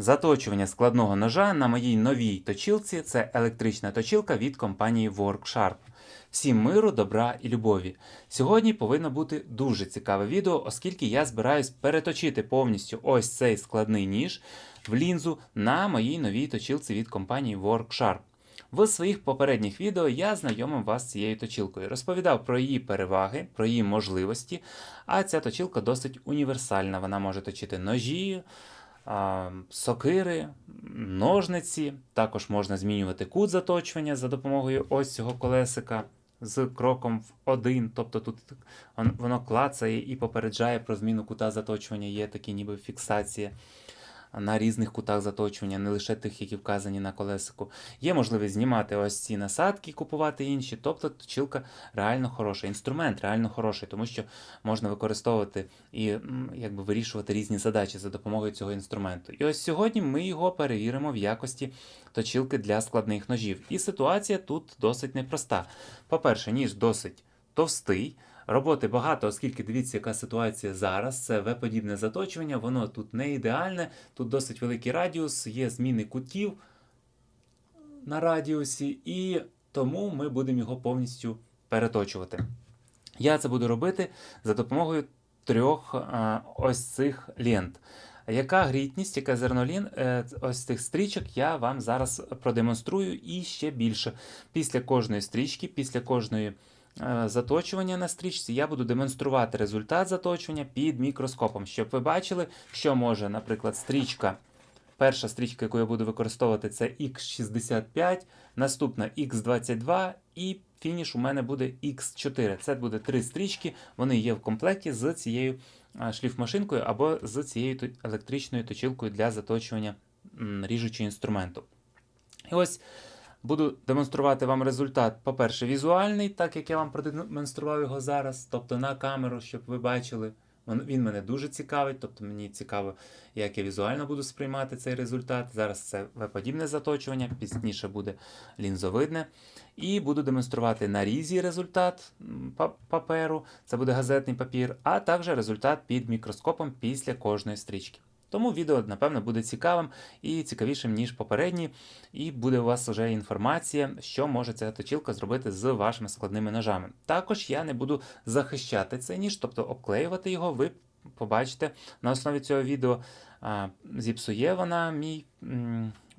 Заточування складного ножа на моїй новій точилці це електрична точилка від компанії Worksharp. Всім миру, добра і любові. Сьогодні повинно бути дуже цікаве відео, оскільки я збираюсь переточити повністю ось цей складний ніж в лінзу на моїй новій точилці від компанії Worksharp. В своїх попередніх відео я знайомив вас з цією точилкою, розповідав про її переваги, про її можливості. А ця точилка досить універсальна. Вона може точити ножі, сокири, ножниці. Також можна змінювати кут заточування за допомогою ось цього колесика з кроком в один. Тобто тут воно клацає і попереджає про зміну кута заточування, є такі ніби фіксації на різних кутах заточування, не лише тих, які вказані на колесику. Є можливість знімати ось ці насадки, купувати інші. Тобто точилка реально хороша. Інструмент реально хороший, тому що можна використовувати і якби вирішувати різні задачі за допомогою цього інструменту. І ось сьогодні ми його перевіримо в якості точилки для складних ножів. І ситуація тут досить непроста. По-перше, ніж досить товстий. Роботи багато, оскільки дивіться, яка ситуація зараз. Це В-подібне заточування, воно тут не ідеальне, тут досить великий радіус, є зміни кутів на радіусі, і тому ми будемо його повністю переточувати. Я це буду робити за допомогою трьох а, ось цих лент. Яка грітність, яка зернолін е, ось цих стрічок я вам зараз продемонструю і ще більше. Після кожної стрічки, після кожної е, заточування на стрічці, я буду демонструвати результат заточування під мікроскопом, щоб ви бачили, що може, наприклад, стрічка. Перша стрічка, яку я буду використовувати, це X65, наступна X22 і фініш у мене буде X4. Це буде три стрічки, вони є в комплекті з цією шліфмашинкою або з цією електричною точилкою для заточування ріжучого інструменту. І ось буду демонструвати вам результат, по-перше, візуальний, так як я вам продемонстрував його зараз, тобто на камеру, щоб ви бачили. Він- мене дуже цікавить, тобто мені цікаво, як я візуально буду сприймати цей результат. Зараз це В-подібне заточування, пізніше буде лінзовидне. І буду демонструвати на різі результат паперу, це буде газетний папір, а також результат під мікроскопом після кожної стрічки. Тому відео, напевно, буде цікавим і цікавішим, ніж попередні, і буде у вас вже інформація, що може ця точилка зробити з вашими складними ножами. Також я не буду захищати цей ніж, тобто обклеювати його. Ви побачите на основі цього відео, зіпсує вона мій,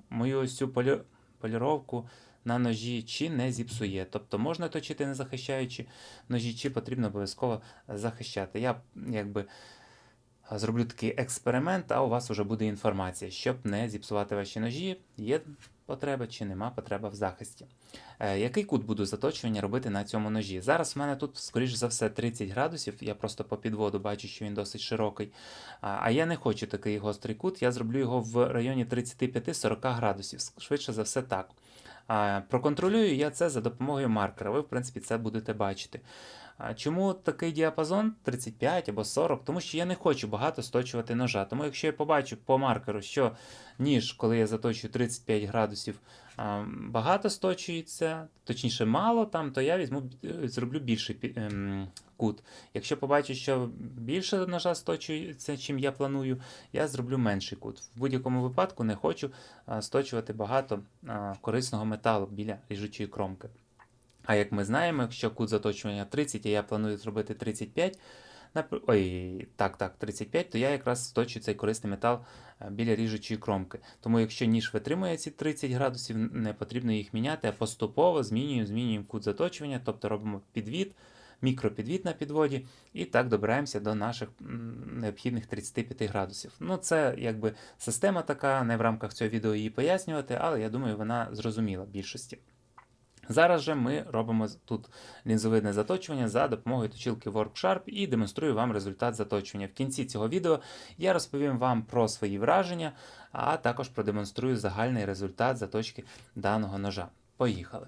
мою ось цю полі- поліровку на ножі, чи не зіпсує. Тобто можна точити не захищаючи ножі, чи потрібно обов'язково захищати. Я якби зроблю такий експеримент, а у вас вже буде інформація, щоб не зіпсувати ваші ножі, є потреба чи нема потреба в захисті. Е, який кут буду заточування робити на цьому ножі? Зараз в мене тут, скоріш за все, 30 градусів. Я просто по підводу бачу, що він досить широкий. А, а я не хочу такий гострий кут, я зроблю його в районі 35-40 градусів. Швидше за все так. Проконтролюю я це за допомогою маркера. Ви, в принципі, це будете бачити. Чому такий діапазон 35 або 40? Тому що я не хочу багато сточувати ножа. Тому якщо я побачу по маркеру, що ніж, коли я заточую 35 градусів, багато сточується, точніше мало там, то я візьму, е, зроблю більший ем, кут. Якщо побачу, що більше ножа сточується, чим я планую, я зроблю менший кут. В будь-якому випадку не хочу сточувати багато корисного металу біля ріжучої кромки. А як ми знаємо, якщо кут заточування 30, а я планую зробити 35, нап- ой, так, так, 35, то я якраз сточу цей корисний метал е, біля ріжучої кромки. Тому якщо ніж витримує ці 30 градусів, не потрібно їх міняти, а поступово змінюємо, змінюємо кут заточування, тобто робимо підвід, мікропідвід на підводі, і так добираємося до наших необхідних 35 градусів. Ну, це якби система така, не в рамках цього відео її пояснювати, але я думаю, вона зрозуміла більшості. Зараз же ми робимо тут лінзовидне заточування за допомогою точилки Worksharp і демонструю вам результат заточування. В кінці цього відео я розповім вам про свої враження, а також продемонструю загальний результат заточки даного ножа. Поїхали!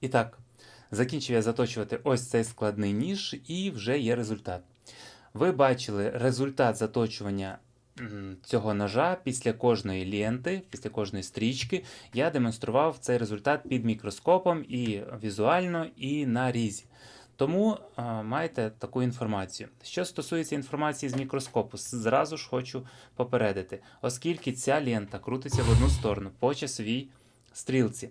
І так, закінчив я заточувати ось цей складний ніж, і вже є результат. Ви бачили результат заточування цього ножа після кожної ленти, після кожної стрічки. Я демонстрував цей результат під мікроскопом і візуально, і на різі. Тому а, маєте таку інформацію. Що стосується інформації з мікроскопу, зразу ж хочу попередити, оскільки ця лента крутиться в одну сторону по часовій стрілці,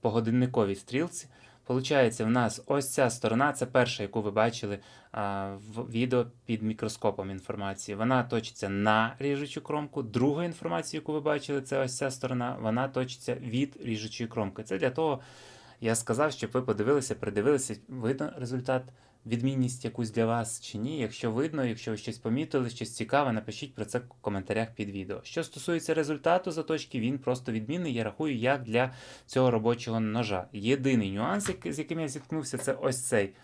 по годинниковій стрілці. Получається, в нас ось ця сторона, це перша, яку ви бачили в відео під мікроскопом інформації. Вона точиться на ріжучу кромку. Друга інформація, яку ви бачили, це ось ця сторона, вона точиться від ріжучої кромки. Це для того, я сказав, щоб ви подивилися, придивилися, видно результат, відмінність якусь для вас чи ні. Якщо видно, якщо ви щось помітили, щось цікаве, напишіть про це в коментарях під відео. Що стосується результату заточки, він просто відмінний, я рахую, як для цього робочого ножа. Єдиний нюанс, з яким я зіткнувся, це ось цей.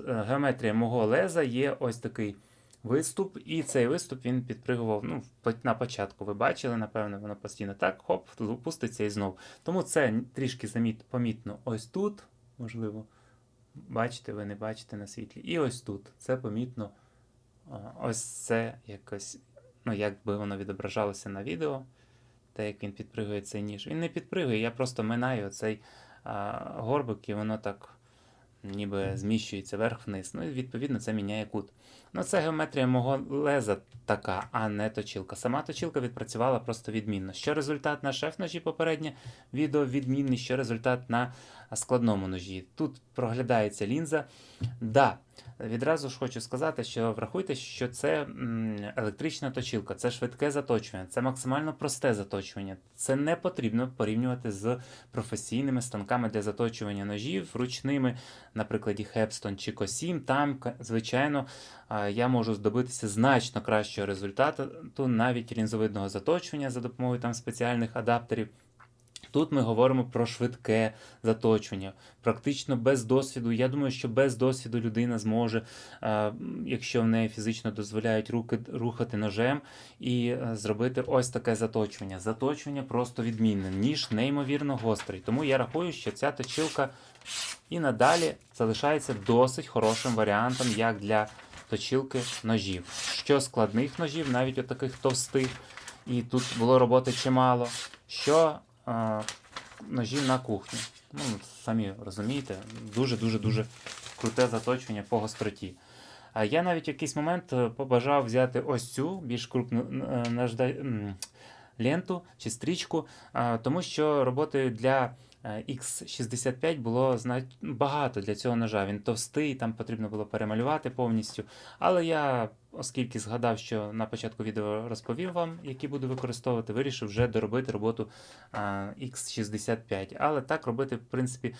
Е, Геометрія мого леза є ось такий виступ, і цей виступ він підпригував ну, на початку. Ви бачили, напевно, воно постійно так, хоп, пуститься і знов. Тому це трішки помітно ось тут, можливо, бачите, ви не бачите на світлі. І ось тут. Це помітно. Ось це якось, ну, як би воно відображалося на відео, те, як він підпригує цей ніж. Він не підпригує, я просто минаю цей а, горбик, і воно так ніби зміщується вверх-вниз. Ну і відповідно це міняє кут. Ну, це геометрія мого леза така, а не точилка. Сама точилка відпрацювала просто відмінно. Що результат на шеф-ножі попереднє відео відмінний, що результат на складному ножі. Тут проглядається лінза. Да, відразу ж хочу сказати, що врахуйте, що це електрична точилка, це швидке заточування, це максимально просте заточування. Це не потрібно порівнювати з професійними станками для заточування ножів, ручними, на прикладі Hepston чи Cosім. Там, звичайно, я можу здобитися значно кращого результату, навіть лінзовидного заточування за допомогою там спеціальних адаптерів. Тут ми говоримо про швидке заточування, практично без досвіду. Я думаю, що без досвіду людина зможе, е, якщо в неї фізично дозволяють руки рухати ножем, і е, зробити ось таке заточування. Заточування просто відмінне, ніж неймовірно гострий. Тому я рахую, що ця точилка і надалі залишається досить хорошим варіантом як для точилки ножів. Що складних ножів, навіть от товстих, і тут було роботи чимало. Що ножів на кухню. Ну, самі розумієте, дуже-дуже дуже круте заточення по гостроті. А я навіть в якийсь момент е, побажав взяти ось цю більш крупну е, нажда- ленту чи стрічку, тому що роботи для е, X65 було багато для цього ножа. Він товстий, там потрібно було перемалювати повністю. Але я, оскільки згадав, що на початку відео розповів вам, які буду використовувати, вирішив вже доробити роботу X65. Але так робити, в принципі,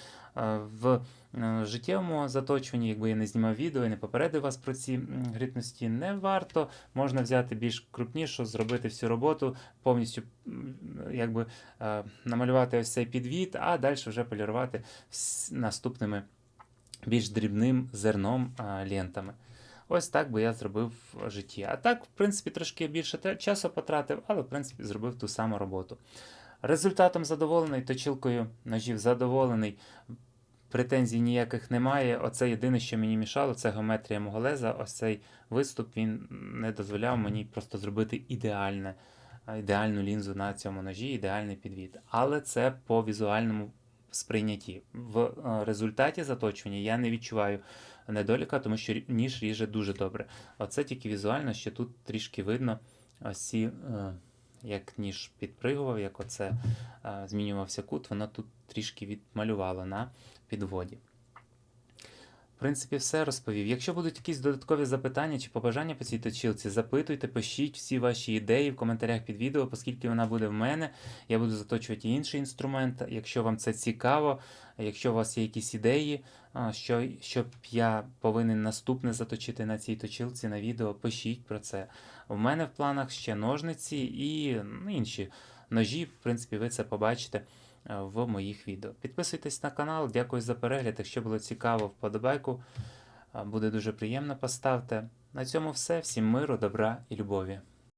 в е, життєвому заточуванні, якби я не знімав відео і не попередив вас про ці грітності, не варто. Можна взяти більш крупнішу, зробити всю роботу, повністю якби е, намалювати ось цей підвід, а далі вже полірувати наступними більш дрібним зерном лентами. Ось так би я зробив в житті. А так, в принципі, трошки більше часу потратив, але в принципі зробив ту саму роботу. Результатом задоволений, точилкою ножів задоволений. Претензій ніяких немає. Оце єдине, що мені мішало, це геометрія мого леза. Ось цей виступ він не дозволяв мені просто зробити ідеальне, ідеальну лінзу на цьому ножі, ідеальний підвід. Але це по візуальному сприйнятті. В е, результаті заточення я не відчуваю недоліка, тому що ніж ріже дуже добре. Оце тільки візуально, що тут трішки видно ось ці, е, як ніж підпригував, як оце е, змінювався кут, воно тут трішки відмалювало на підводі. В принципі, все розповів. Якщо будуть якісь додаткові запитання чи побажання по цій точилці, запитуйте, пишіть всі ваші ідеї в коментарях під відео, оскільки вона буде в мене. Я буду заточувати інший інструмент. Якщо вам це цікаво, якщо у вас є якісь ідеї, що, що б я повинен наступне заточити на цій точилці на відео, пишіть про це. У мене в планах ще ножниці і ну, інші ножі. В принципі, ви це побачите е, в моїх відео. Підписуйтесь на канал, дякую за перегляд. Якщо було цікаво, вподобайку. е, Буде дуже приємно поставте. На цьому все. Всім миру, добра і любові.